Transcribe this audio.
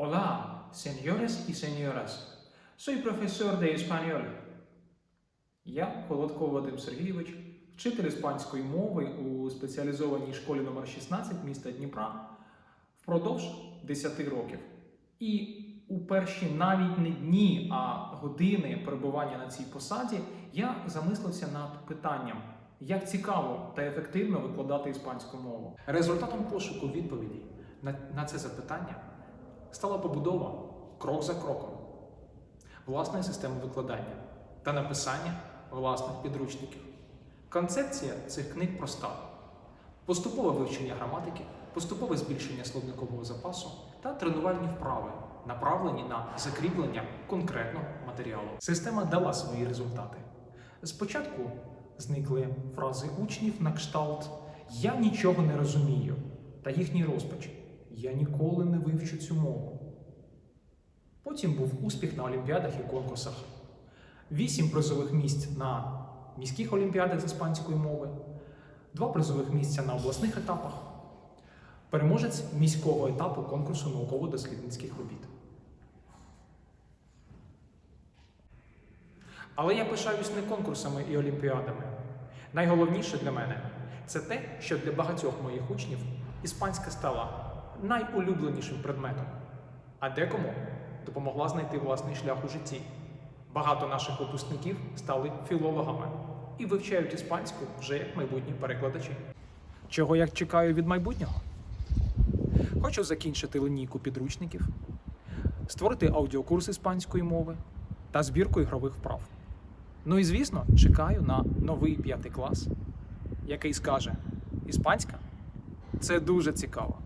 Hola, señores y señoras. Soy profesor de español. Я Холодков Вадим Сергійович, вчитель іспанської мови у спеціалізованій школі номер 16 міста Дніпра впродовж 10 років. І у перші навіть не дні, а години перебування на цій посаді я замислився над питанням, як цікаво та ефективно викладати іспанську мову. Результатом пошуку відповіді на, на це запитання стала побудова крок за кроком власної системи викладання та написання власних підручників. Концепція цих книг проста: поступове вивчення граматики, поступове збільшення словникового запасу та тренувальні вправи, направлені на закріплення конкретного матеріалу. Система дала свої результати. Спочатку зникли фрази учнів на кшталт Я нічого не розумію та їхній розпач Я ніколи не вивчу цю мову. Потім був успіх на олімпіадах і конкурсах. Вісім призових місць на міських олімпіадах з іспанської мови, два призових місця на обласних етапах, переможець міського етапу конкурсу науково-дослідницьких робіт. Але я пишаюсь не конкурсами і олімпіадами. Найголовніше для мене це те, що для багатьох моїх учнів іспанська стала найулюбленішим предметом, а декому допомогла знайти власний шлях у житті. Багато наших випускників стали філологами і вивчають іспанську вже як майбутні перекладачі. Чого я чекаю від майбутнього? Хочу закінчити лінійку підручників, створити аудіокурс іспанської мови та збірку ігрових вправ. Ну і звісно, чекаю на новий п'ятий клас, який скаже: Іспанська це дуже цікаво.